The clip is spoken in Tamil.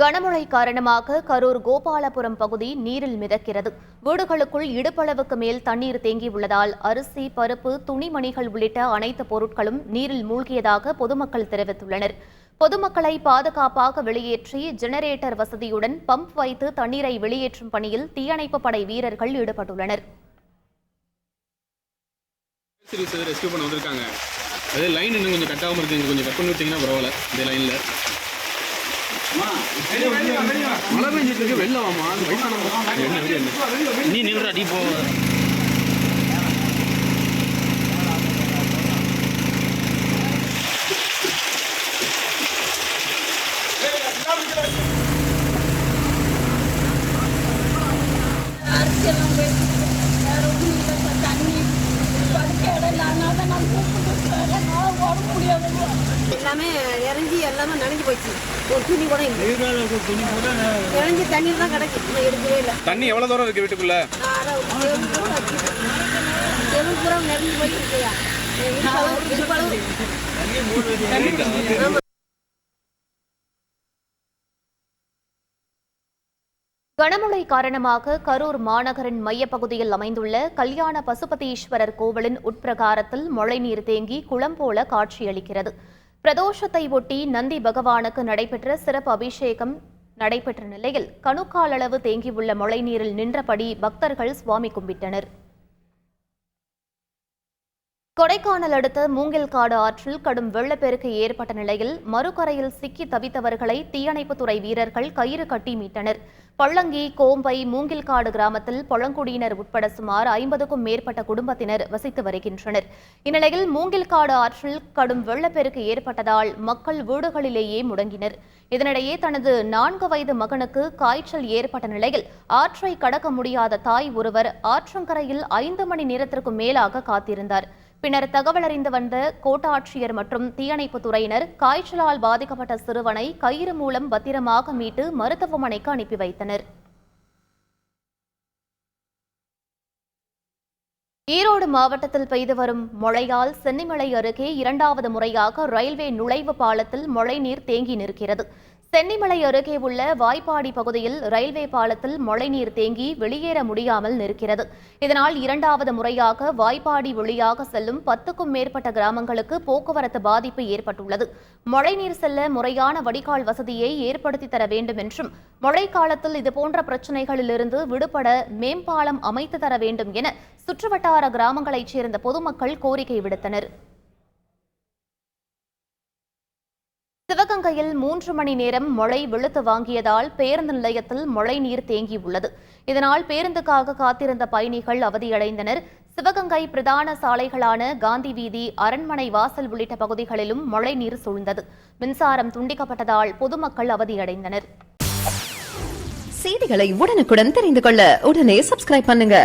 கனமழை காரணமாக கரூர் கோபாலபுரம் பகுதி நீரில் மிதக்கிறது. வீடுகளுக்குள் இடுப்பளவுக்கு மேல் தண்ணீர் தேங்கியுள்ளதால் அரிசி பருப்பு துணிமணிகள் உள்ளிட்ட அனைத்து பொருட்களும் நீரில் மூழ்கியதாக பொதுமக்கள் தெரிவித்துள்ளனர். பொதுமக்களை பாதுகாப்பாக வெளியேற்றி ஜெனரேட்டர் வசதியுடன் பம்ப் வைத்து தண்ணீரை வெளியேற்றும் பணியில் தீயணைப்பு படை வீரர்கள் ஈடுபட்டுள்ளனர். ரெஸ்கியூ பண்ண வந்திருக்காங்க. லைன் இன்னும் கொஞ்சம் கொஞ்சம் கட் பண்ணி பரவாயில்ல. இந்த லைன்ல மழை பெஞ்சிட்டு இருக்கு வெளில வாமா நீ நில்றா நீ போ அரசியெல்லாம் போயிட்டு வேற ஒன்றும் இல்லை சார் தண்ணி படுக்க இடம் இல்லை அதனால தான் நான் கூப்பிட்டு சார் என்னால் உடம்பு முடியாது எல்லாமே இறங்கி எல்லாமே நனைஞ்சு போச்சு. ஒரு துணி கூட இல்லை. இறங்கி தண்ணீர் தான் கிடக்கு. நான் எடுக்கவே இல்லை. தண்ணி எவ்வளவு தூரம் இருக்கு வீட்டுக்குள்ள? பூரா நிறைஞ்சு போயிட்டு இருக்கையா கனமழை காரணமாக கரூர் மாநகரின் மையப்பகுதியில் அமைந்துள்ள கல்யாண பசுபதீஸ்வரர் கோவிலின் உட்பிரகாரத்தில் மழைநீர் தேங்கி குளம் போல காட்சியளிக்கிறது. பிரதோஷத்தை ஒட்டி நந்தி பகவானுக்கு நடைபெற்ற சிறப்பு அபிஷேகம் நடைபெற்ற நிலையில் கணுக்கால் அளவு தேங்கியுள்ள மழைநீரில் நின்றபடி பக்தர்கள் சுவாமி கும்பிட்டனர். கொடைக்கானல் அடுத்த மூங்கில் காடு ஆற்றில் கடும் வெள்ளப்பெருக்கு ஏற்பட்ட நிலையில் மறுகரையில் சிக்கி தவித்தவர்களை தீயணைப்புத்துறை வீரர்கள் கயிறு கட்டி மீட்டனர். பள்ளங்கி கோம்பை மூங்கில்காடு கிராமத்தில் பழங்குடியினர் உட்பட சுமார் ஐம்பதுக்கும் மேற்பட்ட குடும்பத்தினர் வசித்து வருகின்றனர். இந்நிலையில் மூங்கில்காடு ஆற்றில் கடும் வெள்ளப்பெருக்கு ஏற்பட்டதால் மக்கள் வீடுகளிலேயே முடங்கினர். இதனிடையே தனது நான்கு வயது மகனுக்கு காய்ச்சல் ஏற்பட்ட நிலையில் ஆற்றை கடக்க முடியாத தாய் ஒருவர் ஆற்றங்கரையில் ஐந்து மணி நேரத்திற்கு மேலாக காத்திருந்தார். பின்னர் தகவல் அறிந்து வந்த கோட்டாட்சியர் மற்றும் தீயணைப்பு துறையினர் காய்ச்சலால் பாதிக்கப்பட்ட சிறுவனை கயிறு மூலம் பத்திரமாக மீட்டு மருத்துவமனைக்கு அனுப்பி வைத்தனர். ஈரோடு மாவட்டத்தில் பெய்து வரும் மழையால் சென்னிமலை அருகே இரண்டாவது முறையாக ரயில்வே நுழைவு பாலத்தில் மழைநீர் தேங்கி நிற்கிறது. சென்னிமலை அருகே உள்ள வாய்ப்பாடி பகுதியில் ரயில்வே பாலத்தில் மழைநீர் தேங்கி வெளியேற முடியாமல் நிற்கிறது. இதனால் இரண்டாவது முறையாக வாய்ப்பாடி வழியாக செல்லும் பத்துக்கும் மேற்பட்ட கிராமங்களுக்கு போக்குவரத்து பாதிப்பு ஏற்பட்டுள்ளது. மழைநீர் செல்ல முறையான வடிகால் வசதியை ஏற்படுத்தி தர வேண்டும் என்றும் மழைக்காலத்தில் இதுபோன்ற பிரச்சினைகளிலிருந்து விடுபட மேம்பாலம் அமைத்து தர வேண்டும் என சுற்றுவட்டார கிராமங்களைச் சேர்ந்த பொதுமக்கள் கோரிக்கை விடுத்தனர். சிவகங்கையில் மூன்று மணி நேரம் மழை வெளுத்து வாங்கியதால் பேருந்து நிலையத்தில் மழை நீர் தேங்கியுள்ளது. இதனால் பேருந்துக்காக காத்திருந்த பயணிகள் அவதியடைந்தனர். சிவகங்கை பிரதான சாலைகளான காந்தி வீதி அரண்மனை வாசல் உள்ளிட்ட பகுதிகளிலும் மழை நீர் சூழ்ந்தது. மின்சாரம் துண்டிக்கப்பட்டதால் பொதுமக்கள் அவதியடைந்தனர். செய்திகளை உடனுக்குடன் தெரிந்து கொள்ள உடனே சப்ஸ்கிரைப் பண்ணுங்க.